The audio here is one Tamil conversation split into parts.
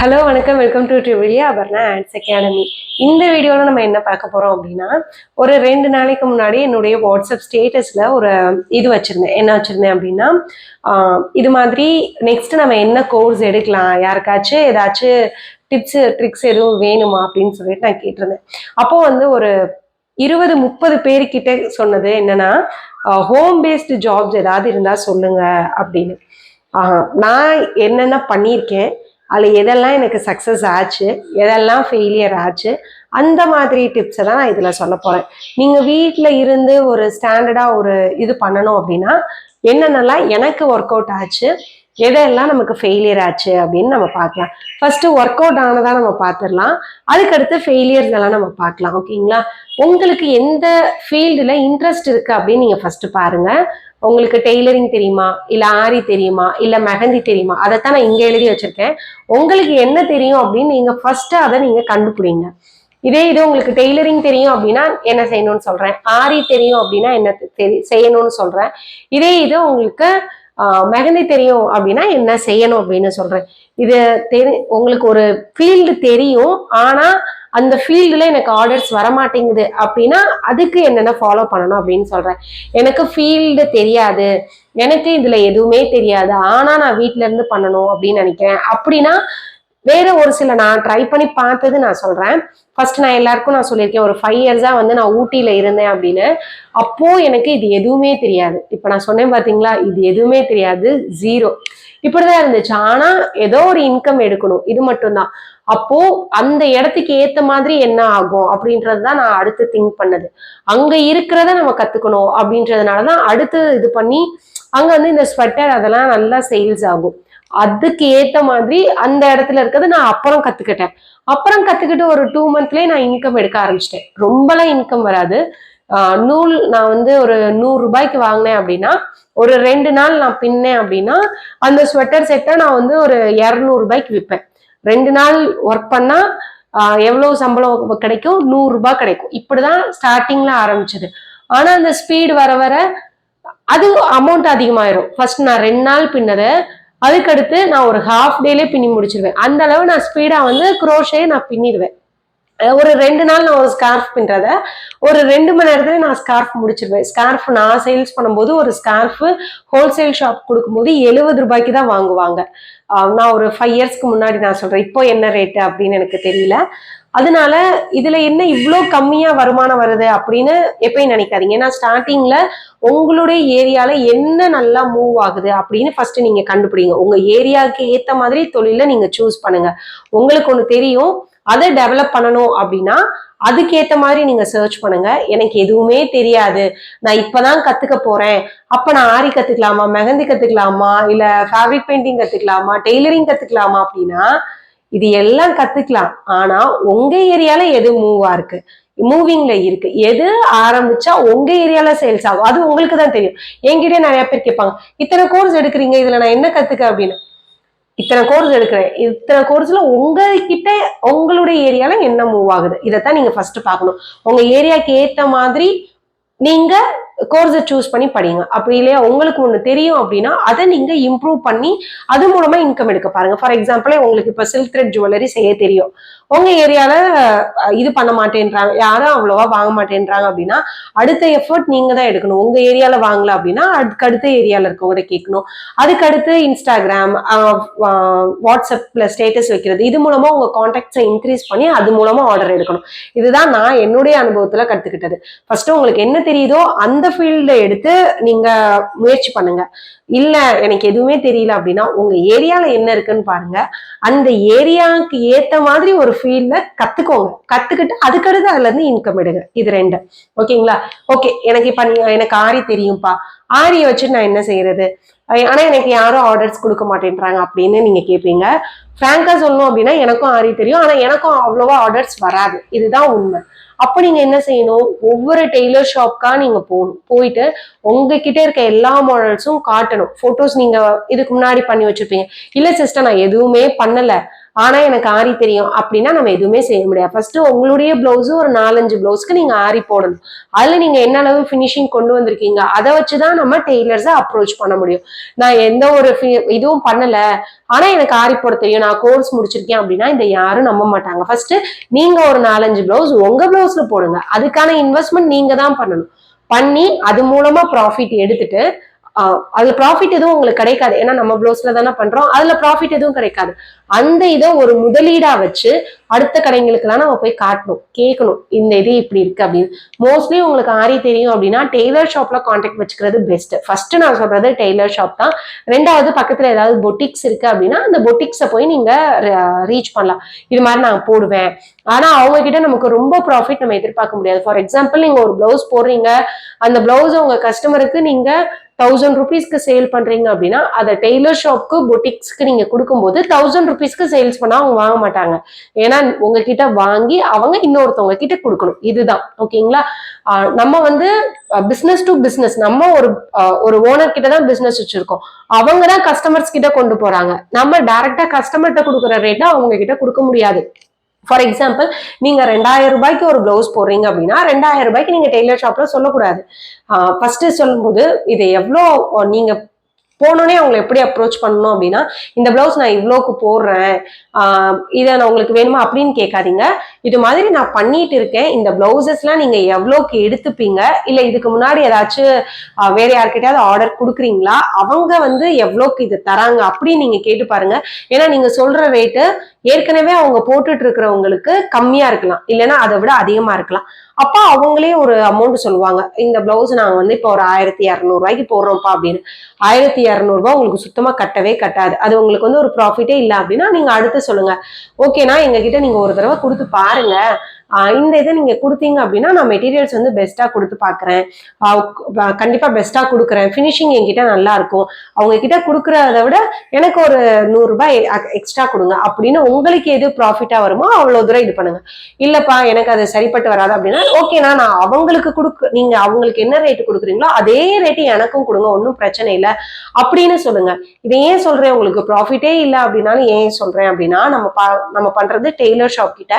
ஹலோ வணக்கம். வெல்கம் டு ட்ரிவிலியா அபர்ணா ஆட்ஸ் அகாடமி. இந்த வீடியோவில் நம்ம என்ன பார்க்க போகிறோம் அப்படின்னா ஒரு ரெண்டு நாளைக்கு முன்னாடி என்னுடைய வாட்ஸ்அப் ஸ்டேட்டஸில் ஒரு இது வச்சுருந்தேன். என்ன வச்சுருந்தேன் அப்படின்னா இது மாதிரி நெக்ஸ்ட் நம்ம என்ன கோர்ஸ் எடுக்கலாம் யாருக்காச்சும் ஏதாச்சும் டிப்ஸு ட்ரிக்ஸ் எதுவும் வேணுமா அப்படின்னு சொல்லிட்டு நான் கேட்டிருந்தேன். அப்போது வந்து ஒரு இருபது முப்பது பேர்கிட்ட சொன்னது என்னன்னா ஹோம் பேஸ்டு ஜாப்ஸ் ஏதாவது இருந்தால் சொல்லுங்க அப்படின்னு. நான் என்னென்ன பண்ணியிருக்கேன் அதில் எதெல்லாம் எனக்கு சக்ஸஸ் ஆச்சு எதெல்லாம் ஃபெயிலியர் ஆச்சு அந்த மாதிரி டிப்ஸை தான் நான் இதில் சொல்ல போகிறேன் நீங்கள் வீட்டில் இருந்து ஒரு ஸ்டாண்டர்டாக ஒரு இது பண்ணணும் அப்படின்னா என்னென்னலாம் எனக்கு ஒர்க் அவுட் ஆச்சு எதெல்லாம் நமக்கு ஃபெயிலியர் ஆச்சு அப்படின்னு நம்ம பார்க்கலாம். ஃபஸ்ட்டு ஒர்க் அவுட் ஆனதாக நம்ம பார்த்துடலாம். அதுக்கடுத்து ஃபெயிலியர்ஸ் எல்லாம் நம்ம பார்க்கலாம் ஓகேங்களா உங்களுக்கு எந்த ஃபீல்டில் இன்ட்ரெஸ்ட் இருக்குது அப்படின்னு நீங்கள் ஃபஸ்ட்டு பாருங்கள் உங்களுக்கு டெய்லரிங் தெரியுமா? இல்லை ஆரி தெரியுமா? இல்லை மெஹந்தி தெரியுமா? அதைத்தான் நான் இங்கே எழுதி வச்சிருக்கேன். உங்களுக்கு என்ன தெரியும் அப்படின்னு நீங்கள் ஃபர்ஸ்ட் அதை நீங்கள் கண்டுபிடிங்க. இதே இது உங்களுக்கு டெய்லரிங் தெரியும் அப்படின்னா என்ன செய்யணும்னு சொல்றேன். ஆரி தெரியும் அப்படின்னா என்ன தெரி- செய்யணும்னு சொல்றேன். இதே இது உங்களுக்கு மெஹந்தி தெரியும் அப்படின்னா என்ன செய்யணும் அப்படின்னு சொல்றேன். இது தெரி உங்களுக்கு ஒரு ஃபீல்டு தெரியும். ஆனா அந்த ஃபீல்டில் எனக்கு ஆர்டர்ஸ் வரமாட்டேங்குது. அப்படின்னா அதுக்கு என்னென்ன ஃபாலோ பண்ணணும் அப்படின்னு சொல்கிறேன் எனக்கு ஃபீல்டு தெரியாது. எனக்கு இதில் எதுவுமே தெரியாது. ஆனால் நான் வீட்டிலேருந்து பண்ணணும் அப்படின்னு நினைக்கிறேன். அப்படின்னா வேற ஒரு சில நான் ட்ரை பண்ணி பார்த்தது நான் சொல்றேன். ஃபர்ஸ்ட் நான் எல்லாருக்கும் நான் சொல்லியிருக்கேன். ஒரு ஃபைவ் இயர்ஸா வந்து நான் ஊட்டியில இருந்தேன் அப்படின்னு. அப்போ எனக்கு இது எதுவுமே தெரியாது. இப்போ நான் சொன்னேன் பாத்தீங்களா? இது எதுவுமே தெரியாது. ஜீரோ இப்படிதான் இருந்துச்சு. ஆனா ஏதோ ஒரு இன்கம் எடுக்கணும். இது மட்டும்தான். அப்போ அந்த இடத்துக்கு ஏத்த மாதிரி என்ன ஆகும் அப்படின்றது தான் நான் அடுத்து திங்க் பண்ணது. அங்க இருக்கிறத நம்ம கத்துக்கணும் அப்படின்றதுனால தான் அடுத்து இது பண்ணி அங்க வந்து இந்த ஸ்வெட்டர் அதெல்லாம் நல்லா சேல்ஸ் ஆகும். அதுக்கு ஏத்த மாதிரி அந்த இடத்துல இருக்கிறது நான் அப்புறம் கத்துக்கிட்டேன். அப்புறம் கத்துக்கிட்டு ஒரு டூ மந்த்லயே நான் இன்கம் எடுக்க ஆரம்பிச்சிட்டேன். ரொம்பலாம் இன்கம் வராது. நூல் நான் வந்து ஒரு நூறு ரூபாய்க்கு வாங்கினேன் அப்படின்னா ஒரு ரெண்டு நாள் நான் பின்னேன் அப்படின்னா அந்த ஸ்வெட்டர் செட்டை நான் வந்து ஒரு இரநூறு ரூபாய்க்கு விற்பேன் ரெண்டு நாள் ஒர்க் பண்ணா எவ்வளவு சம்பளம் கிடைக்கும்? நூறு ரூபாய் கிடைக்கும். இப்படிதான் ஸ்டார்டிங்ல ஆரம்பிச்சது. ஆனா அந்த ஸ்பீடு வர வர அது அமௌண்ட் அதிகமாயிரும். ஃபர்ஸ்ட் நான் ரெண்டு நாள் பின்னதை அதுக்கடுத்து நான் ஒரு ஹாஃப் டேலே பின்னி முடிச்சிருவேன். அந்த அளவு நான் ஸ்பீடா வந்து குரோஷே நான் பின்னிடுவேன். ஒரு ரெண்டு நாள் நான் ஒரு ஸ்கார்ஃப் பின்றத ஒரு ரெண்டு மணி நேரத்துல நான் ஸ்கார்ஃப் முடிச்சிருவேன். ஸ்கார்ஃப் நான் சேல்ஸ் பண்ணும்போது ஒரு ஸ்கார்ஃப் ஹோல்சேல் ஷாப் கொடுக்கும்போது எழுபது ரூபாய்க்கு தான் வாங்குவாங்க. நான் ஒரு ஃபைவ் இயர்ஸ்க்கு முன்னாடி நான் சொல்றேன் இப்போ என்ன ரேட்டு அப்படின்னு எனக்கு தெரியல. அதனால இதுல என்ன இவ்வளோ கம்மியா வருமானம் வருது அப்படின்னு எப்பயும் நினைக்காதீங்க. ஏன்னா ஸ்டார்டிங்ல உங்களுடைய ஏரியால என்ன நல்லா மூவ் ஆகுது அப்படின்னு ஃபர்ஸ்ட் நீங்க கண்டுபிடிங்க. உங்க ஏரியாவுக்கு ஏத்த மாதிரி தொழில நீங்க சூஸ் பண்ணுங்க. உங்களுக்கு ஒண்ணு தெரியும் அதை டெவலப் பண்ணணும் அப்படின்னா அதுக்கேற்ற மாதிரி நீங்க சர்ச் பண்ணுங்க. எனக்கு எதுவுமே தெரியாது. நான் இப்பதான் கத்துக்க போறேன். அப்ப நான் ஆரி கத்துக்கலாமா? மெஹந்தி கத்துக்கலாமா? இல்ல ஃபேப்ரிக் பெயிண்டிங் கத்துக்கலாமா? டெய்லரிங் கத்துக்கலாமா அப்படின்னா இது எல்லாம் கத்துக்கலாம். ஆனா உங்க ஏரியால எது மூவா இருக்கு? மூவிங்ல இருக்கு. எது ஆரம்பிச்சா உங்க ஏரியால சேல்ஸ் ஆகும்? அது உங்களுக்கு தான் தெரியும். என்கிட்ட நிறைய பேர் கேட்பாங்க இத்தனை கோர்ஸ் எடுக்கிறீங்க இதுல நான் என்ன கத்துக்க? அப்படின்னு. இத்தனை கோர்ஸ் எடுக்கிறேன். இத்தனை கோர்ஸ்ல உங்ககிட்ட உங்களுடைய ஏரியால என்ன மூவ் ஆகுது? இதைத்தான் நீங்க ஃபர்ஸ்ட் பார்க்கணும். உங்க ஏரியாக்கு ஏத்த மாதிரி நீங்க கோர்ஸை சூஸ் பண்ணி படிங்க. அப்படி இல்லையா? உங்களுக்கு ஒன்று தெரியும் அப்படின்னா அதை நீங்க இம்ப்ரூவ் பண்ணி அது மூலமா இன்கம் எடுக்க பாருங்க. ஃபார் எக்ஸாம்பிள் உங்களுக்கு இப்போ சில்க் த்ரெட் ஜுவல்லரி செய்ய தெரியும். உங்க ஏரியால இது பண்ண மாட்டேன்றாங்க. யாரும் அவ்வளோவா வாங்க மாட்டேன்றாங்க அப்படின்னா அடுத்த எஃபர்ட் நீங்க தான் எடுக்கணும். உங்க ஏரியால வாங்கல அப்படின்னா அதுக்கு அடுத்த ஏரியால இருக்கவங்க கேட்கணும். அதுக்கு அடுத்து இன்ஸ்டாகிராம் வாட்ஸ்அப்ல ஸ்டேட்டஸ் வைக்கிறது. இது மூலமா உங்க கான்டாக்ட்ஸை இன்க்ரீஸ் பண்ணி அது மூலமா ஆர்டர் எடுக்கணும். இதுதான் நான் என்னுடைய அனுபவத்துல கத்துக்கிட்டது. ஃபர்ஸ்ட் உங்களுக்கு என்ன தெரியுதோ அந்த ஃபீல்ட எடுத்து நீங்க முயற்சி பண்ணுங்க. இல்ல எனக்கு எதுவுமே தெரியல அப்படின்னா உங்க ஏரியால என்ன இருக்குன்னு பாருங்க. அந்த ஏரியாவுக்கு ஏத்த மாதிரி ஒரு ஃபீல்ட்ல கத்துக்கோங்க. கத்துக்கிட்டு அதுக்கடுத்து அதுல இருந்து இன்கம் எடுங்க. இது ரெண்டு. ஓகேங்களா ஓகே எனக்கு இப்ப நீங்க எனக்கு ஆரி தெரியும்ப்பா ஆரியை வச்சு நான் என்ன செய்யறது? ஆனால் எனக்கு யாரும் ஆர்டர்ஸ் கொடுக்க மாட்டேன்றாங்க அப்படின்னு நீங்கள் கேட்பீங்க ஃப்ராங்காக சொல்லணும் அப்படின்னா எனக்கும் ஆரி தெரியும். ஆனால் எனக்கும் அவ்வளோவா ஆர்டர்ஸ் வராது. இதுதான் உண்மை. அப்போ நீங்கள் என்ன செய்யணும்? ஒவ்வொரு டெய்லர் ஷாப்க்கா நீங்கள் போகணும். போயிட்டு உங்ககிட்ட இருக்க எல்லா மாடல்ஸும் காட்டணும். ஃபோட்டோஸ் நீங்கள் இதுக்கு முன்னாடி பண்ணி வச்சுருப்பீங்க. இல்லை சிஸ்டர் நான் எதுவுமே பண்ணலை. ஆனா எனக்கு ஆரி தெரியும் அப்படின்னா நம்ம எதுவுமே செய்ய முடியாது. ஃபர்ஸ்ட் உங்களுடைய பிளவுஸும் ஒரு நாலஞ்சு பிளவுஸ்க்கு நீங்க ஆரி போடணும். அதுல நீங்க என்ன அளவு ஃபினிஷிங் கொண்டு வந்திருக்கீங்க அதை வச்சுதான் நம்ம டெய்லர்ஸை அப்ரோச் பண்ண முடியும். நான் எந்த ஒரு இதுவும் பண்ணல. ஆனா எனக்கு ஆரி போட தெரியும். நான் கோர்ஸ் முடிச்சிருக்கேன் அப்படின்னா இந்த யாரும் நம்ப மாட்டாங்க. ஃபர்ஸ்ட் நீங்க ஒரு நாலஞ்சு பிளவுஸ் உங்க பிளவுஸ்ல போடுங்க. அதுக்கான இன்வெஸ்ட்மெண்ட் நீங்க தான் பண்ணணும். பண்ணி அது மூலமா ப்ராஃபிட் எடுத்துட்டு அதுல ப்ராஃபிட் எதுவும் உங்களுக்கு கிடைக்காது. ஏன்னா நம்ம ப்ளவுஸ்ல தானே பண்றோம். அதுல ப்ராஃபிட் எதுவும் கிடைக்காது. அந்த இதை ஒரு முதலீடா வச்சு அடுத்த கடைங்களுக்கெல்லாம் நம்ம போய் காட்டணும். கேட்கணும் இந்த இது இப்படி இருக்கு அப்படின்னு. மோஸ்ட்லி உங்களுக்கு ஆரி தெரியும் அப்படின்னா டெய்லர் ஷாப்ல கான்டாக்ட் வச்சுக்கிறது பெஸ்ட் ஃபர்ஸ்ட் நான் சொல்றது டெய்லர் ஷாப் தான். ரெண்டாவது பக்கத்துல ஏதாவது பொட்டிக்ஸ் இருக்கு அப்படின்னா அந்த பொட்டிக்ஸை போய் நீங்க ரீச் பண்ணலாம். இது மாதிரி நான் போடுவேன். ஆனா அவங்க கிட்ட நமக்கு ரொம்ப ப்ராஃபிட் நம்ம எதிர்பார்க்க முடியாது. ஃபார் எக்ஸாம்பிள் நீங்க ஒரு பிளவுஸ் போடுறீங்க. அந்த பிளவுஸ் உங்க கஸ்டமருக்கு நீங்க தௌசண்ட் ருபீஸ்க்கு சேல் பண்றீங்க அப்படின்னா அதை டெய்லர் ஷாப்க்கு பொட்டிக்ஸ்க்கு நீங்க கொடுக்கும்போது தௌசண்ட் ருபீஸ்க்கு சேல்ஸ் பண்ணா அவங்க வாங்க மாட்டாங்க. ஏன்னா உங்ககிட்ட வாங்கி அவங்க இன்னொருத்தவங்க கிட்ட கொடுக்கணும். இதுதான். ஓகேங்களா? நம்ம வந்து பிஸ்னஸ் டு பிஸ்னஸ் நம்ம ஒரு ஒரு ஓனர் கிட்ட தான் பிஸ்னஸ் வச்சிருக்கோம். அவங்க தான் கஸ்டமர்ஸ் கிட்ட கொண்டு போறாங்க. நம்ம டைரக்டா கஸ்டமர்கிட்ட கொடுக்குற ரேட்டை அவங்க கிட்ட கொடுக்க முடியாது. ஃபார் எக்ஸாம்பிள் நீங்க ரெண்டாயிரம் ரூபாய்க்கு ஒரு பிளவுஸ் போடுறீங்க அப்படின்னா ரெண்டாயிரம் ரூபாய்க்கு நீங்க டெய்லர் ஷாப்ல சொல்லக்கூடாது. ஃபர்ஸ்ட் சொல்லும்போது இதை எவ்வளோ நீங்க போனோடனே அவங்களை எப்படி அப்ரோச் பண்ணணும் அப்படின்னா இந்த பிளவுஸ் நான் இவ்வளோக்கு போடுறேன் இதை நான் உங்களுக்கு வேணுமா அப்படின்னு கேட்காதீங்க. இது மாதிரி நான் பண்ணிட்டு இருக்கேன். இந்த பிளவுசஸ்லாம் நீங்கள் எவ்வளோக்கு எடுத்துப்பீங்க? இல்லை இதுக்கு முன்னாடி ஏதாச்சும் வேற யார்கிட்டயாவது ஆர்டர் கொடுக்குறீங்களா? அவங்க வந்து எவ்வளோக்கு இது தராங்க அப்படின்னு நீங்கள் கேட்டு பாருங்க. ஏன்னா நீங்கள் சொல்கிற ரேட்டு ஏற்கனவே அவங்க போட்டுட்டு இருக்கிறவங்களுக்கு கம்மியாக இருக்கலாம். இல்லைன்னா அதை விட அதிகமாக இருக்கலாம். அப்போ அவங்களே ஒரு அமௌண்ட் சொல்லுவாங்க. இந்த பிளவுஸ் நாங்க வந்து இப்போ ஒரு ஆயிரத்தி இரநூறுவாய்க்கு போடுறோம்ப்பா அப்படின்னு. ஆயிரத்தி இரநூறுபா உங்களுக்கு சுத்தமா கட்டவே கட்டாது. அது உங்களுக்கு வந்து ஒரு ப்ராஃபிட்டே இல்லை அப்படின்னா நீங்க அடுத்து சொல்லுங்க. ஓகேனா எங்ககிட்ட நீங்க ஒரு தடவை கொடுத்து பாருங்க. இந்த இதை நீங்க கொடுத்தீங்க அப்படின்னா நான் மெட்டீரியல்ஸ் வந்து பெஸ்ட்டா கொடுத்து பாக்குறேன் கண்டிப்பா பெஸ்ட்டா கொடுக்குறேன். ஃபினிஷிங் என்கிட்ட நல்லா இருக்கும். அவங்க கிட்ட கொடுக்கறத விட எனக்கு ஒரு நூறு ரூபாய் எக்ஸ்ட்ரா கொடுங்க அப்படின்னு உங்களுக்கு எது ப்ராஃபிட்டா வருமோ அவ்வளவு தூரம் இது பண்ணுங்க. இல்லப்பா எனக்கு அது சரிப்பட்டு வராது அப்படின்னா ஓகேண்ணா நான் அவங்களுக்கு கொடுக்க நீங்க அவங்களுக்கு என்ன ரேட்டு கொடுக்குறீங்களோ அதே ரேட்டு எனக்கும் கொடுங்க ஒன்றும் பிரச்சனை இல்லை அப்படின்னு சொல்லுங்க. இதை ஏன் சொல்றேன்? உங்களுக்கு ப்ராஃபிட்டே இல்லை அப்படின்னாலும் ஏன் சொல்றேன் அப்படின்னா நம்ம நம்ம பண்றது டெய்லர் ஷாப் கிட்ட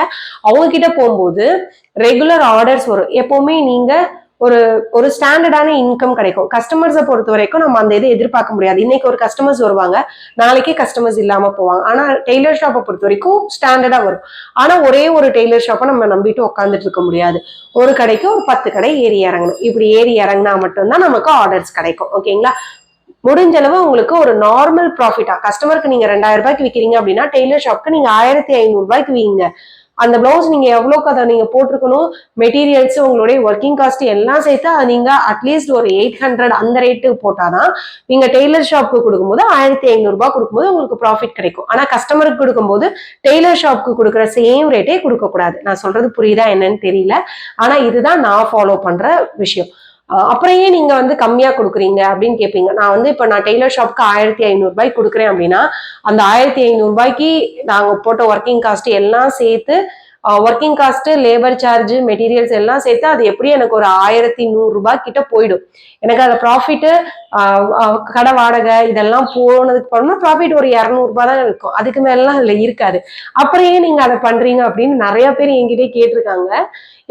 அவங்க கிட்ட போகும்போது ரெகுலர் ஆர்டர்ஸ் வரும். எப்போவுமே நீங்க ஒரு ஒரு ஸ்டாண்டர்டான இன்கம் கிடைக்கும். கஸ்டமர்ஸை பொறுத்த வரைக்கும் நம்ம அந்த இதை எதிர்பார்க்க முடியாது. இன்னைக்கு ஒரு கஸ்டமர்ஸ் வருவாங்க. நாளைக்கே கஸ்டமர்ஸ் இல்லாம போவாங்க. ஆனா டெய்லர் ஷாப்பை பொறுத்த வரைக்கும் ஸ்டாண்டர்டா வரும். ஆனா ஒரே ஒரு டெய்லர் ஷாப்பை நம்ம நம்பிட்டு உட்காந்துட்டு இருக்க முடியாது. ஒரு கடைக்கு ஒரு பத்து கடை ஏறி இறங்கணும். இப்படி ஏறி இறங்கினா மட்டும்தான் நமக்கு ஆர்டர்ஸ் கிடைக்கும். ஓகேங்களா முடிஞ்ச அளவு உங்களுக்கு ஒரு நார்மல் ப்ராஃபிட்டா கஸ்டமருக்கு நீங்க ரெண்டாயிரம் ரூபாய்க்கு விற்கிறீங்க அப்படின்னா டெய்லர் ஷாப்க்கு நீங்க ஆயிரத்தி ஐநூறு ரூபாய்க்கு வீங்க. அந்த பிளவுஸ் நீங்க எவ்வளோக்கு அதை நீங்க போட்டிருக்கணும்? மெட்டீரியல்ஸ் உங்களுடைய ஒர்க்கிங் காஸ்ட் எல்லாம் சேர்த்து அதை நீங்க அட்லீஸ்ட் ஒரு எயிட் ஹண்ட்ரட் அந்த ரேட்டு போட்டாதான் நீங்க டெய்லர் ஷாப்க்கு கொடுக்கும்போது ஆயிரத்தி ஐநூறு ரூபாய் கொடுக்கும்போது உங்களுக்கு ப்ராஃபிட் கிடைக்கும். ஆனா கஸ்டமருக்கு கொடுக்கும்போது டெய்லர் ஷாப்க்கு கொடுக்குற சேம் ரேட்டே கொடுக்க கூடாது நான் சொல்றது புரியுதா என்னன்னு தெரியல. ஆனா இதுதான் நான் ஃபாலோ பண்ற விஷயம். அப்புறம் ஏன் நீங்க வந்து கம்மியா கொடுக்குறீங்க அப்படின்னு கேட்பீங்க நான் வந்து இப்போ நான் டெய்லர் ஷாப்க்கு ஆயிரத்தி ஐநூறுபாய்க்கு கொடுக்குறேன் அப்படின்னா அந்த ஆயிரத்தி ஐநூறுபாய்க்கு நாங்கள் போட்ட ஒர்க்கிங் காஸ்ட் எல்லாம் சேர்த்து working cost labour charge materials எல்லாம் சேர்த்து அது எப்படி எனக்கு ஒரு ஆயிரத்தி நூறு ரூபாய் கிட்ட போயிடும். எனக்கு அதில் ப்ராஃபிட்டு கடை வாடகை இதெல்லாம் போனதுக்கு போனோம் ப்ராஃபிட் ஒரு இரநூறுபா தான் இருக்கும். அதுக்கு மேலாம் அதில் இருக்காது. அப்புறம் ஏன் நீங்க அதை பண்றீங்க அப்படின்னு நிறைய பேர் என்கிட்டயே கேட்டிருக்காங்க.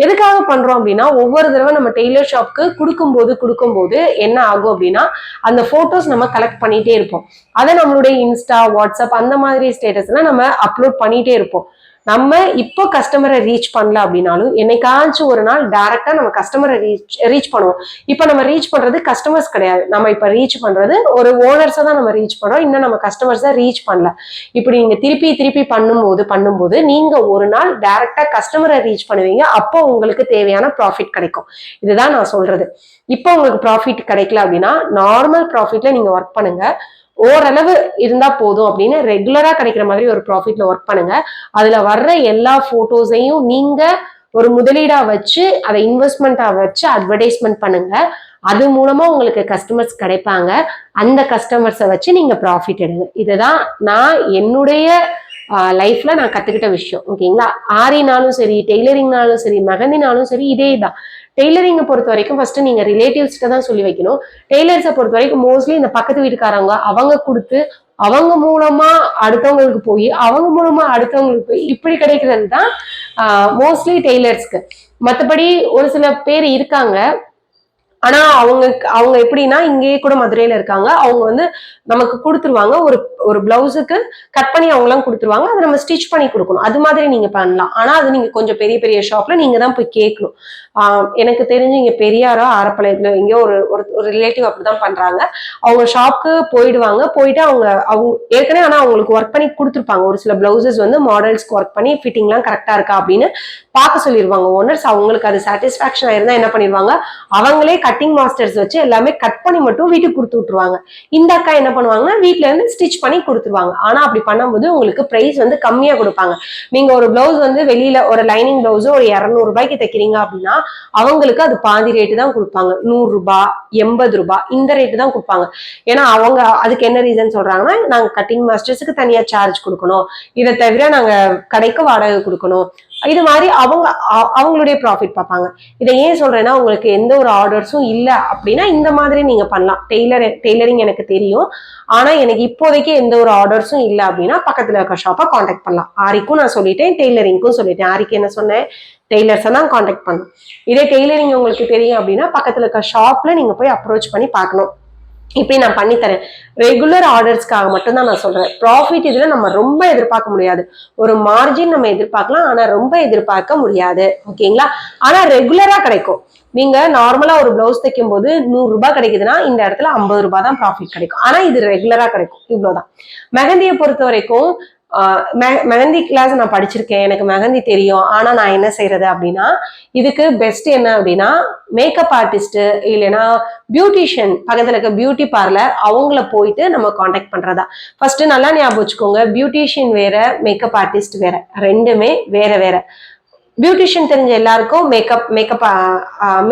எதுக்காக பண்றோம் அப்படின்னா ஒவ்வொரு தடவை நம்ம டெய்லர் ஷாப்க்கு கொடுக்கும்போது கொடுக்கும்போது என்ன ஆகும் அப்படின்னா அந்த போட்டோஸ் நம்ம கலெக்ட் பண்ணிட்டே இருப்போம். அதை நம்மளுடைய இன்ஸ்டா வாட்ஸ்அப் அந்த மாதிரி ஸ்டேட்டஸ்லாம் நம்ம அப்லோட் பண்ணிட்டே இருப்போம். நம்ம இப்போ கஸ்டமரை ரீச் பண்ணல அப்படின்னாலும் என்னைக்காச்சும் ஒரு நாள் டைரக்டா நம்ம கஸ்டமரை ரீச் ரீச் பண்ணுவோம். இப்போ நம்ம ரீச் பண்றது கஸ்டமர்ஸ் கிடையாது. நம்ம இப்போ ரீச் பண்றது ஒரு ஓனர்ஸை தான் நம்ம ரீச் பண்றோம். இன்னும் நம்ம கஸ்டமர்ஸை ரீச் பண்ணல. இப்படி நீங்க திருப்பி திருப்பி பண்ணும்போது பண்ணும்போது நீங்க ஒரு நாள் டைரக்டா கஸ்டமரை ரீச் பண்ணுவீங்க. அப்போ உங்களுக்கு தேவையான ப்ராஃபிட் கிடைக்கும். இதுதான் நான் சொல்றது. இப்போ உங்களுக்கு ப்ராஃபிட் கிடைக்கல அப்படின்னா நார்மல் ப்ராஃபிட்ல நீங்க ஒர்க் பண்ணுங்க. ஓரளவு இருந்தா போதும் அப்படின்னு ரெகுலரா கிடைக்கிற மாதிரி ஒரு ப்ராஃபிட்ல ஒர்க் பண்ணுங்க. அதுல வர்ற எல்லா போட்டோஸையும் நீங்க ஒரு முதலீடா வச்சு அதை இன்வெஸ்ட்மெண்ட்டா வச்சு அட்வர்டைஸ்மெண்ட் பண்ணுங்க. அது மூலமா உங்களுக்கு கஸ்டமர்ஸ் கிடைப்பாங்க. அந்த கஸ்டமர்ஸை வச்சு நீங்க ப்ராஃபிட் எடுங்க. இதுதான் நான் என்னுடைய லைஃப்ல நான் கத்துக்கிட்ட விஷயம். ஓகேங்களா ஆரினாலும் சரி டெய்லரிங்னாலும் சரி மெகந்தினாலும் சரி இதே தான் டெய்லரிங்கை பொறுத்த வரைக்கும் ஃபர்ஸ்ட் நீங்க ரிலேட்டிவ்ஸ்க்கு தான் சொல்லி வைக்கணும். டெய்லர்ஸை பொறுத்த வரைக்கும் மோஸ்ட்லி இந்த பக்கத்து வீட்டுக்காரங்க அவங்க கொடுத்து அவங்க மூலமா அடுத்தவங்களுக்கு போய் அவங்க மூலமா அடுத்தவங்களுக்கு போய் இப்படி கிடைக்கிறது தான் மோஸ்ட்லி டெய்லர்ஸ்க்கு மற்றபடி ஒரு சில பேர் இருக்காங்க. ஆனா அவங்க அவங்க எப்படின்னா இங்கேயே கூட மதுரையில இருக்காங்க. அவங்க வந்து நமக்கு கொடுத்துருவாங்க. ஒரு ஒரு பிளவுஸுக்கு கட் பண்ணி அவங்களாம் கொடுத்துருவாங்க. அதை நம்ம ஸ்டிச் பண்ணி கொடுக்கணும். அது மாதிரி நீங்க பண்ணலாம். ஆனா அது நீங்க கொஞ்சம் பெரிய பெரிய ஷாப்ல நீங்க தான் போய் கேட்கணும். எனக்கு தெரிஞ்சு இங்க பெரியாரோ ஆரப்பாளையத்துல எங்கேயோ ஒரு ஒரு ரிலேட்டிவ் அப்படிதான் பண்றாங்க. அவங்க ஷாப்க்கு போயிடுவாங்க. போயிட்டு அவங்க அவங்க ஏற்கனவே ஆனா அவங்களுக்கு ஒர்க் பண்ணி கொடுத்துருப்பாங்க. ஒரு சில பிளவுசஸ் வந்து மாடல்ஸ்க்கு ஒர்க் பண்ணி ஃபிட்டிங்லாம் கரெக்டா இருக்கா அப்படின்னு பார்க்க சொல்லிடுவாங்க ஓனர்ஸ் அவங்களுக்கு அது சாட்டிஸ்ஃபேக்ஷன் ஆயிருந்தா என்ன பண்ணிடுவாங்க அவங்களே கட்டிங் மாஸ்டர்ஸ் வச்சு எல்லாமே கட் பண்ணி மட்டும் வீட்டுக்கு கொடுத்து விட்டுருவாங்க. இந்த அக்கா என்ன பண்ணுவாங்கன்னா வீட்டுல இருந்து ஸ்டிச் பண்ணி கொடுத்துருவாங்க. ஆனா அப்படி பண்ணும்போது உங்களுக்கு பிரைஸ் வந்து கம்மியா கொடுப்பாங்க. நீங்க ஒரு பிளவுஸ் வந்து வெளியில ஒரு லைனிங் பிளவுஸ் ஒரு இரநூறு ரூபாய்க்கு தைக்கிறீங்க அப்படின்னா அவங்களுக்கு அது பாதி ரேட்டு தான் கொடுப்பாங்க. நூறு ரூபாய் எண்பது ரூபாய் இந்த ரேட்டு தான் கொடுப்பாங்க. ஏன்னா அவங்க அதுக்கு என்ன ரீசன் சொல்றாங்கன்னா நாங்க கட்டிங் மாஸ்டர்ஸுக்கு தனியா சார்ஜ் கொடுக்கணும். இதை தவிர நாங்க கடைக்கு வாடகை கொடுக்கணும். இது மாதிரி அவங்க அவங்களுடைய ப்ராஃபிட் பார்ப்பாங்க. இதை ஏன் சொல்றேன்னா உங்களுக்கு எந்த ஒரு ஆர்டர்ஸும் இல்லை அப்படின்னா இந்த மாதிரி நீங்க பண்ணலாம். டெய்லர் டெய்லரிங் எனக்கு தெரியும். ஆனா எனக்கு இப்போதைக்கு எந்த ஒரு ஆர்டர்ஸும் இல்லை அப்படின்னா பக்கத்துல இருக்க ஷாப்பை காண்டாக்ட் பண்ணலாம். ஆரிக்கும் நான் சொல்லிட்டேன் டெய்லரிங்க்கும் சொல்லிட்டேன். ஆரிக்கு என்ன சொன்னேன்? டெய்லர்ஸை தான் காண்டாக்ட் பண்ணும் இதே டெய்லரிங் உங்களுக்கு தெரியும் அப்படின்னா பக்கத்துல இருக்க ஷாப்ல நீங்க போய் அப்ரோச் பண்ணி பார்க்கணும். இப்படி நான் பண்ணித்தரேன். ரெகுலர் ஆர்டர்ஸ்க்காக மட்டும்தான் நான் சொல்றேன். ப்ராஃபிட் இதுல நம்ம ரொம்ப எதிர்பார்க்க முடியாது. ஒரு மார்ஜின் நம்ம எதிர்பார்க்கலாம் ஆனா ரொம்ப எதிர்பார்க்க முடியாது. ஓகேங்களா? ஆனா ரெகுலரா கிடைக்கும். நீங்க நார்மலா ஒரு பிளவுஸ் தைக்கும் போது நூறு ரூபாய் கிடைக்குதுன்னா இந்த இடத்துல ஐம்பது ரூபாய் தான் ப்ராஃபிட் கிடைக்கும். ஆனா இது ரெகுலரா கிடைக்கும். இவ்வளவுதான். மெஹந்தியை பொறுத்த வரைக்கும் மெஹந்தி கிளாஸ் நான் படிச்சிருக்கேன். எனக்கு மெஹந்தி தெரியும். ஆனா நான் என்ன செய்யறது அப்படின்னா இதுக்கு பெஸ்ட் என்ன அப்படின்னா மேக்கப் ஆர்டிஸ்ட் இல்லைன்னா பியூட்டிஷியன் பக்கத்துல இருக்க பியூட்டி பார்லர் அவங்கள போயிட்டு நம்ம காண்டாக்ட் பண்றதா. ஃபர்ஸ்ட் நல்லா ஞாபகம் வச்சுக்கோங்க பியூட்டிஷியன் வேற மேக்கப் ஆர்டிஸ்ட் வேற. ரெண்டுமே வேற வேற. பியூட்டிஷியன் தெரிஞ்ச எல்லாருக்கும் மேக்கப் மேக்கப்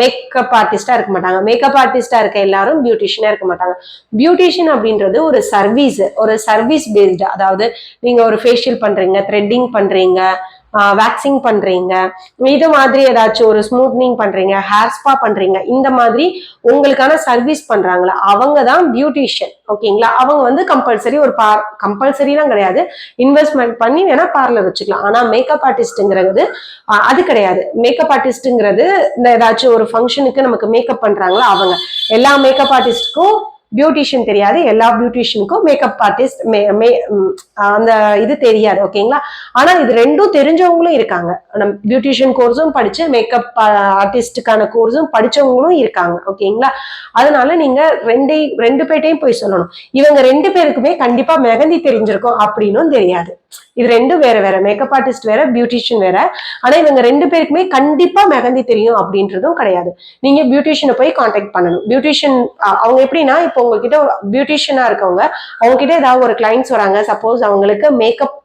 மேக்கப் ஆர்டிஸ்டா இருக்க மாட்டாங்க. மேக்கப் ஆர்டிஸ்டா இருக்க எல்லாரும் பியூட்டிஷியனா இருக்க மாட்டாங்க. பியூட்டிஷியன் அப்படின்றது ஒரு சர்வீஸ் ஒரு சர்வீஸ் பேஸ்டு அதாவது நீங்க ஒரு ஃபேஷியல் பண்றீங்க த்ரெட்டிங் பண்றீங்க வேக்சிங் பண்றீங்க. இது மாதிரி ஏதாச்சும் ஒரு ஸ்மூத்னிங் பண்றீங்க ஹேர் ஸ்பா பண்றீங்க இந்த மாதிரி உங்களுக்கான சர்வீஸ் பண்றாங்களா? அவங்க தான் பியூட்டிஷியன் ஓகேங்களா அவங்க வந்து கம்பல்சரி ஒரு பார் கம்பல்சரிலாம் கிடையாது. இன்வெஸ்ட்மெண்ட் பண்ணி வேணா பார்லர் வச்சுக்கலாம். ஆனா மேக்கப் ஆர்டிஸ்ட்ங்கிறது அது கிடையாது. மேக்கப் ஆர்டிஸ்ட்ங்கிறது இந்த ஏதாச்சும் ஒரு ஃபங்க்ஷனுக்கு நமக்கு மேக்கப் பண்றாங்களா? அவங்க. எல்லா மேக்கப் ஆர்டிஸ்ட்க்கும் பியூட்டிஷியன் தெரியாது. எல்லா பியூட்டிஷியனுக்கும் மேக்கப் ஆர்டிஸ்ட் மே அந்த இது தெரியாது ஓகேங்களா ஆனா இது ரெண்டும் தெரிஞ்சவங்களும் இருக்காங்க. நம்ம பியூட்டிஷியன் கோர்ஸும் படிச்சு மேக்கப் ஆர்டிஸ்டுக்கான கோர்ஸும் படிச்சவங்களும் இருக்காங்க ஓகேங்களா அதனால நீங்க ரெண்டே ரெண்டு பேர்ட்டையும் போய் சொல்லணும். இவங்க ரெண்டு பேருக்குமே கண்டிப்பா மெஹந்தி தெரிஞ்சிருக்கும் அப்படின்னும் தெரியாது. இது ரெண்டும் வேற வேற. மேக்கப் ஆர்டிஸ்ட் வேற பியூட்டிஷியன் வேற. ஆனா இவங்க ரெண்டு பேருக்குமே கண்டிப்பா மெஹந்தி தெரியும் அப்படின்றதும் கிடையாது. நீங்க பியூட்டிஷியனை போய் காண்டாக்ட் பண்ணணும். பியூட்டிஷியன் அவங்க எப்படின்னா இப்போ உங்ககிட்ட பியூட்டிஷியனா இருக்கவங்க அவங்க கிட்ட ஏதாவது ஒரு கிளைண்ட்ஸ் வராங்க. சப்போஸ் அவங்களுக்கு மேக்கப்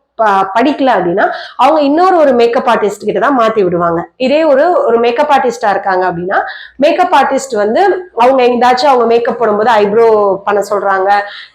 படிக்கல அப்படின்னா அவங்க இன்னொரு ஒரு மேக்கப் ஆர்டிஸ்ட் கிட்ட தான் மாத்தி விடுவாங்க. இதே ஒரு ஒரு மேக்கப் ஆர்டிஸ்டா இருக்காங்க அப்படின்னா மேக்கப் ஆர்டிஸ்ட் வந்து அவங்க எங்கேயாச்சும் அவங்க மேக்கப் போடும்போது ஐப்ரோ பண்ண சொல்றாங்க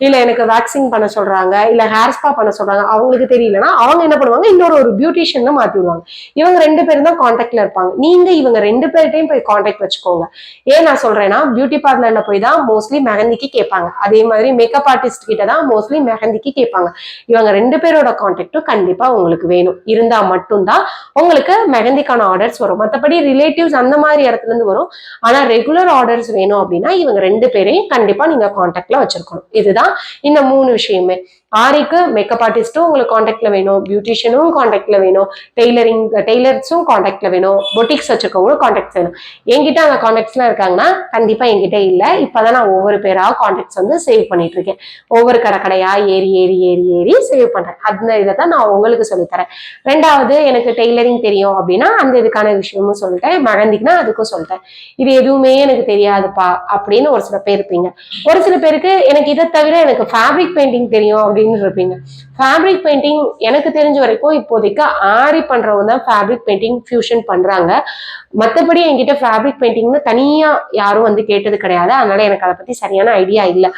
இல்ல எனக்கு வேக்சிங் பண்ண சொல்றாங்க இல்ல ஹேர் ஸ்பா பண்ண சொல்றாங்க அவங்களுக்கு தெரியலன்னா அவங்க என்ன பண்ணுவாங்க இன்னொரு ஒரு பியூட்டிஷியன் தான் மாத்தி விடுவாங்க. இவங்க ரெண்டு பேரும் தான் கான்டாக்ட்ல இருப்பாங்க. நீங்க இவங்க ரெண்டு பேர்ட்டையும் போய் காண்டாக்ட் வச்சுக்கோங்க. ஏன் நான் சொல்றேன்னா பியூட்டி பார்லர்ல போய் தான் மோஸ்ட்லி மெஹந்திக்கு கேட்பாங்க. அதே மாதிரி மேக்கப் ஆர்டிஸ்ட் கிட்ட தான் மோஸ்ட்லி மெஹந்திக்கு கேட்பாங்க. இவங்க ரெண்டு பேரோட காண்டாக்டும் கண்டிப்பா உங்களுக்கு வேணும். இருந்தா மட்டும்தான் உங்களுக்கு மெஹந்திக்கான ஆர்டர்ஸ் வரும். மற்றபடி ரிலேட்டிவ்ஸ் அந்த மாதிரி இடத்துல இருந்து வரும். ஆனா ரெகுலர் ஆர்டர்ஸ் வேணும் அப்படின்னா இவங்க ரெண்டு பேரையும் கண்டிப்பா நீங்க காண்டாக்ட்ல வச்சிருக்கணும். இதுதான் இந்த மூணு விஷயமே. ஆரிக்கு மேக்கப் ஆர்டிஸ்ட்டும் உங்களுக்கு காண்டாக்ட்ல வேணும். பியூட்டிஷியனும் காண்டாக்ட்ல வேணும். டெய்லரிங் டெய்லர்ஸும் காண்டாக்ட்ல வேணும். பொட்டிக்ஸ் வச்சிருக்கவங்களும் காண்டாக்ட்ஸ் வேணும். என்கிட்ட அந்த காண்டாக்ட்ஸ்லாம் இருக்காங்கன்னா கண்டிப்பா என்கிட்ட இல்லை. இப்போதான் நான் ஒவ்வொரு பேராக காண்டாக்ட்ஸ் வந்து சேவ் பண்ணிட்டு இருக்கேன். ஒவ்வொரு கடை கடையா ஏறி ஏறி ஏறி ஏறி சேவ் பண்றேன். அந்த இதை தான் நான் உங்களுக்கு சொல்லித்தரேன். ரெண்டாவது எனக்கு டெய்லரிங் தெரியும் அப்படின்னா அந்த இதுக்கான விஷயமும் சொல்லிட்டேன். மெஹந்திக்குனா அதுக்கும் சொல்லிட்டேன். இது எதுவுமே எனக்கு தெரியாதுப்பா அப்படின்னு ஒரு சில பேர் இருப்பீங்க. ஒரு சில பேருக்கு எனக்கு இதை தவிர எனக்கு ஃபேப்ரிக் பெயிண்டிங் தெரியும் அப்படின்னு இருப்பீங்க. ஃபேப்ரிக் பெயிண்டிங் எனக்கு தெரிஞ்ச வரைக்கும் இப்போதைக்கு ஆரி பண்றவங்க தான் ஃபேப்ரிக் பெயிண்டிங் ஃபியூஷன் பண்றாங்க. மற்றபடி என்கிட்ட ஃபேப்ரிக் பெயிண்டிங்னு தனியா யாரும் வந்து கேட்டது கிடையாது. அதனால எனக்கு அதை பத்தி சரியான ஐடியா இல்லை.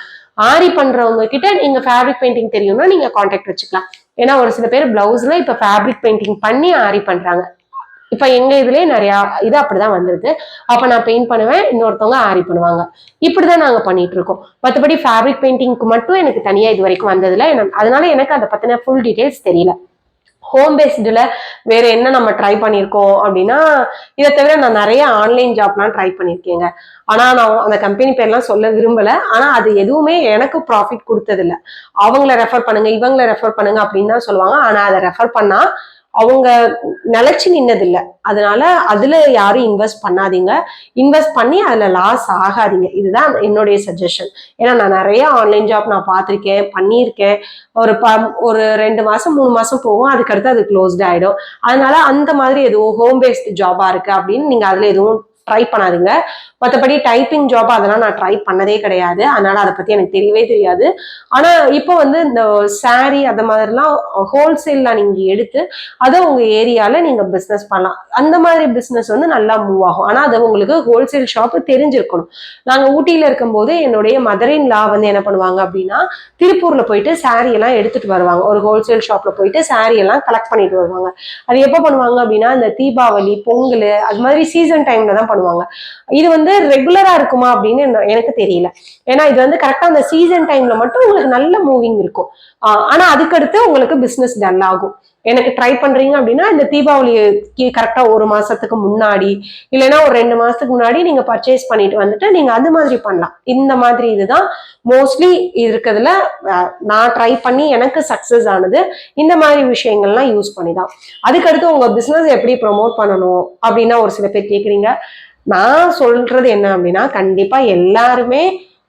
ஆரி பண்றவங்க கிட்ட நீங்க ஃபேப்ரிக் பெயிண்டிங் தெரியும்னா நீங்க காண்டாக்ட் வச்சுக்கலாம். ஏன்னா ஒரு சில பேர் பிளவுஸ்ல இப்ப ஃபேப்ரிக் பெயிண்டிங் பண்ணி ஆரி பண்றாங்க. இப்போ எங்க இதுலயே நிறையா இது அப்படிதான் வந்திருக்கு. அப்ப நான் பெயிண்ட் பண்ணுவேன் இன்னொருத்தவங்க ஆரி பண்ணுவாங்க. இப்படிதான் நாங்க பண்ணிட்டு இருக்கோம். மற்றபடி ஃபேப்ரிக் பெயிண்டிங்க்கு மட்டும் எனக்கு தனியா இது வரைக்கும் வந்ததுல அதனால எனக்கு அதை பத்தின ஃபுல் டீடைல்ஸ் தெரியல. ஹோம் பேஸ்டில் வேற என்ன நம்ம ட்ரை பண்ணியிருக்கோம் அப்படின்னா இதை தவிர நான் நிறைய ஆன்லைன் ஜாப்லாம் ட்ரை பண்ணியிருக்கேங்க ஆனா நான் அந்த கம்பெனி பேர்லாம் சொல்ல விரும்பல. ஆனா அது எதுவுமே எனக்கு ப்ராஃபிட் கொடுத்ததில்ல. அவங்கள ரெஃபர் பண்ணுங்க இவங்கள ரெஃபர் பண்ணுங்க அப்படின்னு தான் சொல்லுவாங்க. ஆனா அதை ரெஃபர் பண்ணா அவங்க நிலைச்சு நின்னதில்ல. அதனால அதுல யாரும் இன்வெஸ்ட் பண்ணாதீங்க. இன்வெஸ்ட் பண்ணி அதுல லாஸ் ஆகாதீங்க. இதுதான் என்னுடைய சஜஷன் ஏன்னா நான் நிறைய ஆன்லைன் ஜாப் நான் பார்த்துருக்கேன் பண்ணியிருக்கேன். ஒரு ப ஒரு ரெண்டு மாசம் மூணு மாசம் போகும். அதுக்கடுத்து அது க்ளோஸ்ட் ஆயிடும். அதனால அந்த மாதிரி எதுவும் ஹோம் பேஸ்ட் ஜாபா இருக்கு அப்படின்னு நீங்க அதுல எதுவும் ட்ரை பண்ணாதீங்க. மற்றபடி டைப்பிங் ஜாப் அதெல்லாம் நான் ட்ரை பண்ணதே கிடையாது. அதனால அதை பத்தி எனக்கு தெரியவே தெரியாது. ஆனா இப்போ வந்து இந்த saree அந்த மாதிரிலாம் ஹோல்சேல்ல நீங்க எடுத்து அதை உங்க ஏரியால நீங்க பிசினஸ் பண்ணலாம். அந்த மாதிரி பிசினஸ் வந்து நல்லா மூவ் ஆகும். ஆனா அது உங்களுக்கு ஹோல்சேல் ஷாப் தெரிஞ்சிருக்கணும். நாங்க ஊட்டியில இருக்கும்போது என்னுடைய மதரின் லா வந்து என்ன பண்ணுவாங்க அப்படின்னா திருப்பூர்ல போயிட்டு saree எல்லாம் எடுத்துட்டு வருவாங்க. ஒரு ஹோல்சேல் ஷாப்ல போயிட்டு சாரீ எல்லாம் கலெக்ட் பண்ணிட்டு வருவாங்க. அது எப்போ பண்ணுவாங்க அப்படின்னா இந்த தீபாவளி பொங்கல் அது மாதிரி சீசன் டைம்ல தான் பண்ணுவாங்க. இது வந்து ரெகுலரா இருக்குமா அப்படின்னு எனக்கு தெரியல. ஏன்னா இது வந்து கரெக்டா அந்த சீசன் டைம்ல மட்டும் உங்களுக்கு நல்ல மூவிங் இருக்கும். ஆனா அதுக்கடுத்து உங்களுக்கு பிசினஸ் டல் ஆகும். எனக்கு ட்ரை பண்றீங்க அப்படின்னா இந்த தீபாவளிக்கு கரெக்டா ஒரு மாசத்துக்கு முன்னாடி இல்லைன்னா ஒரு ரெண்டு மாசத்துக்கு முன்னாடி நீங்க பர்ச்சேஸ் பண்ணிட்டு வந்துட்டு நீங்க அது மாதிரி பண்ணலாம். இந்த மாதிரி இதுதான் மோஸ்ட்லி இருக்கிறதுல நான் ட்ரை பண்ணி எனக்கு சக்சஸ் ஆனது இந்த மாதிரி விஷயங்கள்லாம் யூஸ் பண்ணி தான் அதுக்கடுத்து உங்க பிசினஸ் எப்படி ப்ரொமோட் பண்ணணும் அப்படின்னா ஒரு சில பேர் கேக்குறீங்க. நான் சொல்றது என்ன அப்படின்னா கண்டிப்பா எல்லாருமே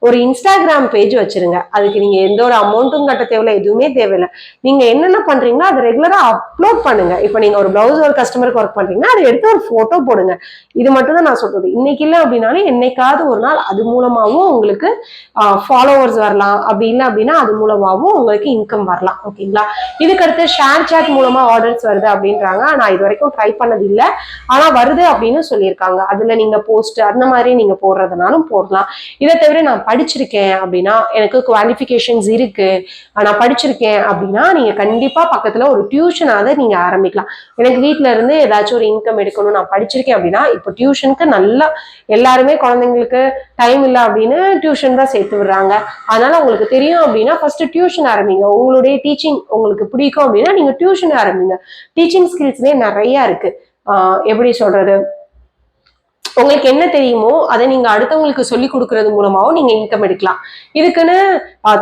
ஒரு இன்ஸ்டாகிராம் பேஜ் வச்சிருங்க. அதுக்கு நீங்க எந்த ஒரு அமௌண்ட்டும் கட்ட தேவையில்ல எதுவுமே தேவையில்ல. நீங்க என்னென்ன பண்றீங்களோ அதை ரெகுலரா அப்லோட் பண்ணுங்க. இப்போ நீங்க ஒரு பிளவுஸ் ஒரு கஸ்டமருக்கு ஒர்க் பண்றீங்கன்னா அதை எடுத்து ஒரு போட்டோ போடுங்க. இது மட்டும் தான் நான் சொல்றது. இன்னைக்கு இல்லை அப்படின்னாலும் என்னைக்காவது ஒரு நாள் அது மூலமாவும் உங்களுக்கு ஃபாலோவர்ஸ் வரலாம். அப்படி இல்லை அப்படின்னா அது மூலமாவும் உங்களுக்கு இன்கம் வரலாம். ஓகேங்களா இதுக்கடுத்து ஷேர் சாட் மூலமா ஆர்டர்ஸ் வருது அப்படின்றாங்க. நான் இது வரைக்கும் ட்ரை பண்ணது இல்லை. ஆனா வருது அப்படின்னு சொல்லியிருக்காங்க. அதுல நீங்க போஸ்ட் அந்த மாதிரி நீங்க போடுறதுனாலும் போடலாம். இதை தவிர நான் படிச்சிருக்கேன் அப்படின்னா எனக்கு குவாலிஃபிகேஷன்ஸ் இருக்கு. நான் படிச்சிருக்கேன் அப்படின்னா நீங்க கண்டிப்பா பக்கத்துல ஒரு டியூஷனாவது நீங்க ஆரம்பிக்கலாம். எனக்கு வீட்டுல இருந்து ஏதாச்சும் ஒரு இன்கம் எடுக்கணும் நான் படிச்சிருக்கேன் அப்படின்னா இப்போ டியூஷனுக்கு நல்லா எல்லாருமே குழந்தைங்களுக்கு டைம் இல்லை அப்படின்னு டியூஷன் தான் சேர்த்து விடுறாங்க. அதனால உங்களுக்கு தெரியும் அப்படின்னா ஃபர்ஸ்ட் டியூஷன் ஆரம்பிங்க. உங்களுடைய டீச்சிங் உங்களுக்கு பிடிக்கும் அப்படின்னா நீங்க டியூஷன் ஆரம்பிங்க. டீச்சிங் ஸ்கில்ஸ்லேயே நிறைய இருக்கு. எப்படி சொல்றது? உங்களுக்கு என்ன தெரியுமோ அதை நீங்க அடுத்தவங்களுக்கு சொல்லி கொடுக்கறது மூலமாவும் நீங்க இன்கம் எடுக்கலாம். இதுக்குன்னு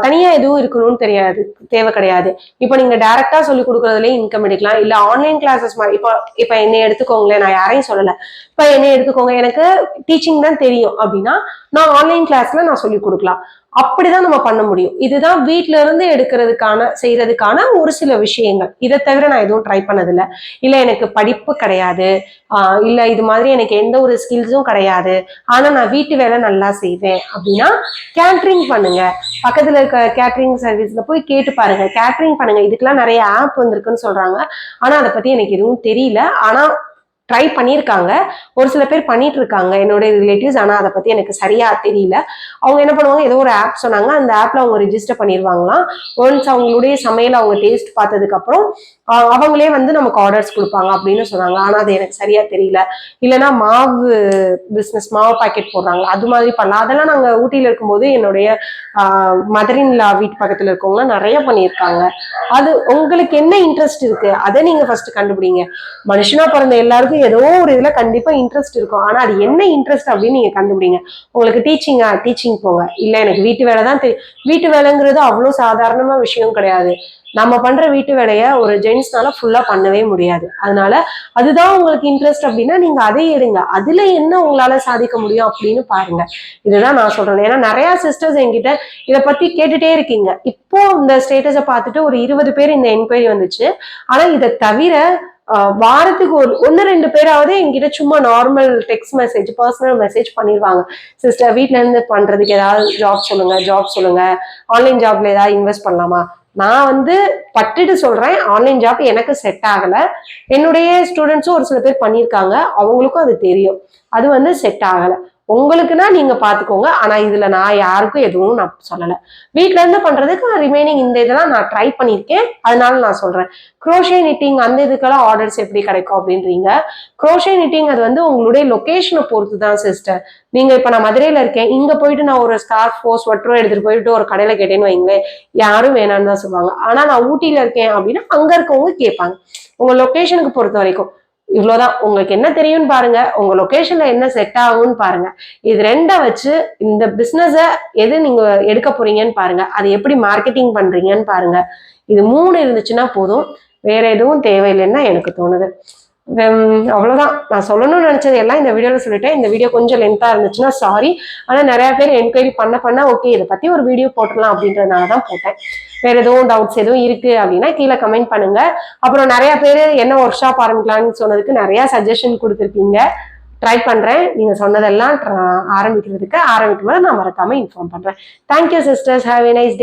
தனியா எதுவும் இருக்கணும்னு தெரியாது தேவை கிடையாது. இப்போ நீங்க டைரக்டா சொல்லி கொடுக்கறதுலயே இன்கம் எடுக்கலாம். இல்ல ஆன்லைன் கிளாஸஸ் மாதிரி இப்போ இப்போ என்னை எடுத்துக்கோங்களேன் நான் யாரையும் சொல்லல. இப்போ என்னை எடுத்துக்கோங்க. எனக்கு டீச்சிங் தான் தெரியும் அப்படின்னா நான் ஆன்லைன் கிளாஸ்ல நான் சொல்லி கொடுக்கலாம். அப்படிதான் நம்ம பண்ண முடியும். இதுதான் வீட்ல இருந்து எடுக்கிறதுக்கான செய்யறதுக்கான ஒரு சில விஷயங்கள். இதை தவிர நான் எதுவும் ட்ரை பண்ணதில்ல. இல்ல எனக்கு படிப்பு கிடையாது. ஆஹ் இல்ல இது மாதிரி எனக்கு எந்த ஒரு ஸ்கில்ஸும் கிடையாது. ஆனா நான் வீட்டு வேலை நல்லா செய்வேன் அப்படின்னா கேட்ரிங் பண்ணுங்க. பக்கத்துல இருக்க கேட்ரிங் சர்வீஸ்ல போய் கேட்டு பாருங்க. கேட்ரிங் பண்ணுங்க. இதுக்கெல்லாம் நிறைய ஆப் வந்திருக்குன்னு சொல்றாங்க. ஆனா அதை பத்தி எனக்கு எதுவும் தெரியல. ஆனா ட்ரை பண்ணியிருக்காங்க. ஒரு சில பேர் பண்ணிட்டு இருக்காங்க என்னோட ரிலேட்டிவ்ஸ் ஆனால் அதை பத்தி எனக்கு சரியா தெரியல. அவங்க என்ன பண்ணுவாங்க? ஏதோ ஒரு ஆப் சொன்னாங்க. அந்த ஆப்ல அவங்க ரெஜிஸ்டர் பண்ணிடுவாங்களாம் ஒன்ஸ் அவங்களுடைய சமையல் அவங்க டேஸ்ட் பார்த்ததுக்கு அப்புறம் அவங்களே வந்து நமக்கு ஆர்டர்ஸ் கொடுப்பாங்க அப்படின்னு சொன்னாங்க. ஆனா அது எனக்கு சரியா தெரியல. இல்லைன்னா மாவு பிஸ்னஸ் மாவு பாக்கெட் போடுறாங்க. அது மாதிரி பண்ணலாம். அதெல்லாம் நாங்க ஊட்டியில இருக்கும்போது என்னுடைய மதரின்லா வீட்டு பக்கத்துல இருக்கவங்க நிறைய பண்ணியிருக்காங்க. அது உங்களுக்கு என்ன இன்ட்ரெஸ்ட் இருக்கு? அதை நீங்க ஃபர்ஸ்ட் கண்டுபிடிங்க. மனுஷனா பிறந்த எல்லாருக்கும் ஏதோ ஒரு இதுல கண்டிப்பா இன்ட்ரெஸ்ட் இருக்கும். ஆனா அது என்ன இன்ட்ரெஸ்ட் அப்படின்னு நீங்க கண்டுபிடிங்க. உங்களுக்கு டீச்சிங்கா டீச்சிங் போங்க. இல்ல எனக்கு வீட்டு வேலை தான் தெரியும் வீட்டு வேலைங்கிறது அவ்வளவு சாதாரணமா விஷயம் கிடையாது. நம்ம பண்ற வீட்டு வேலையை ஒரு ஜென்ஸ்னால ஃபுல்லா பண்ணவே முடியாது. அதனால அதுதான் உங்களுக்கு இன்ட்ரெஸ்ட் அப்படின்னா நீங்க அதை எடுங்க. அதுல என்ன உங்களால சாதிக்க முடியும் அப்படின்னு பாருங்க. இதுதான் நான் சொல்றேன். ஏன்னா நிறைய சிஸ்டர்ஸ் என்கிட்ட இதை பத்தி கேட்டுட்டே இருக்கீங்க. இப்போ இந்த ஸ்டேட்டஸை பார்த்துட்டு ஒரு இருபது பேர் இந்த என்கொயரி வந்துச்சு. ஆனா இதை தவிர ஆஹ் வாரத்துக்கு ஒரு ஒன்று ரெண்டு பேராவது என்கிட்ட சும்மா normal text message personal message பண்ணிடுவாங்க சிஸ்டர் வீட்ல இருந்து பண்றதுக்கு ஏதாவது ஜாப் சொல்லுங்க ஜாப் சொல்லுங்க. ஆன்லைன் ஜாப்ல ஏதாவது இன்வெஸ்ட் பண்ணலாமா? நான் வந்து பட்டுட்டு சொல்றேன். ஆன்லைன் ஜாப் எனக்கு செட் ஆகல. என்னுடைய ஸ்டூடெண்ட்ஸும் ஒரு சில பேர் பண்ணியிருக்காங்க. அவங்களுக்கும் அது தெரியும். அது வந்து செட் ஆகலை. உங்களுக்குன்னா நீங்க பாத்துக்கோங்க. ஆனா இதுல நான் யாருக்கும் எதுவும் நான் சொல்லல. வீட்ல இருந்து பண்றதுக்கு ரிமைனிங் இந்த இதெல்லாம் நான் ட்ரை பண்ணியிருக்கேன் அதனால நான் சொல்றேன். குரோஷே நிட்டிங் அந்த இதுக்கெல்லாம் ஆர்டர்ஸ் எப்படி கிடைக்கும் அப்படின்றீங்க. குரோஷே நிட்டிங் அது வந்து உங்களுடைய லொகேஷனை பொறுத்து தான் சிஸ்டர் நீங்க இப்ப நான் மதுரையில இருக்கேன். இங்க போயிட்டு நான் ஒரு ஸ்கார்ஃபோ ஸ்வெட்டரோ எடுத்துட்டு போயிட்டு ஒரு கடையில கேட்டேன்னு வைங்களேன். யாரும் வேணாம்னு தான் சொல்லுவாங்க. ஆனா நான் ஊட்டியில இருக்கேன் அப்படின்னா அங்க இருக்கவங்க கேட்பாங்க. உங்க லொகேஷனுக்கு பொறுத்த வரைக்கும். இவ்வளோதான் உங்களுக்கு என்ன தெரியும்னு பாருங்க. உங்க லொக்கேஷன்ல என்ன செட் ஆகும்னு பாருங்க. இது ரெண்டை வச்சு இந்த பிஸ்னஸை எது நீங்க எடுக்க போறீங்கன்னு பாருங்க. அது எப்படி மார்க்கெட்டிங் பண்றீங்கன்னு பாருங்க. இது மூணு இருந்துச்சுன்னா போதும். வேற எதுவும் தேவையில்லைன்னா எனக்கு தோணுது. அவ்வளோதான் நான் சொல்லணும்னு நினச்சது எல்லாம் இந்த வீடியோவில் சொல்லிட்டேன். இந்த வீடியோ கொஞ்சம் லென்த்தாக இருந்துச்சுன்னா சாரி ஆனால் நிறையா பேர் என்கொயரி பண்ண பண்ண ஓகே இதை பற்றி ஒரு வீடியோ போட்டுடலாம் அப்படின்றதுனால தான் போட்டேன். வேற எதுவும் டவுட்ஸ் எதுவும் இருக்கு அப்படின்னா கீழே கமெண்ட் பண்ணுங்க. அப்புறம் நிறைய பேர் என்ன ஒர்க் ஷாப் ஆரம்பிக்கலாம்னு சொன்னதுக்கு நிறைய சஜஷன் கொடுத்துருக்கீங்க. ட்ரை பண்ணுறேன் நீங்கள் சொன்னதெல்லாம் ஆரம்பிக்கிறதுக்கு ஆரம்பிக்கும் போது நான் மறக்காமல் இன்ஃபார்ம் பண்ணுறேன் thank you sisters have a nice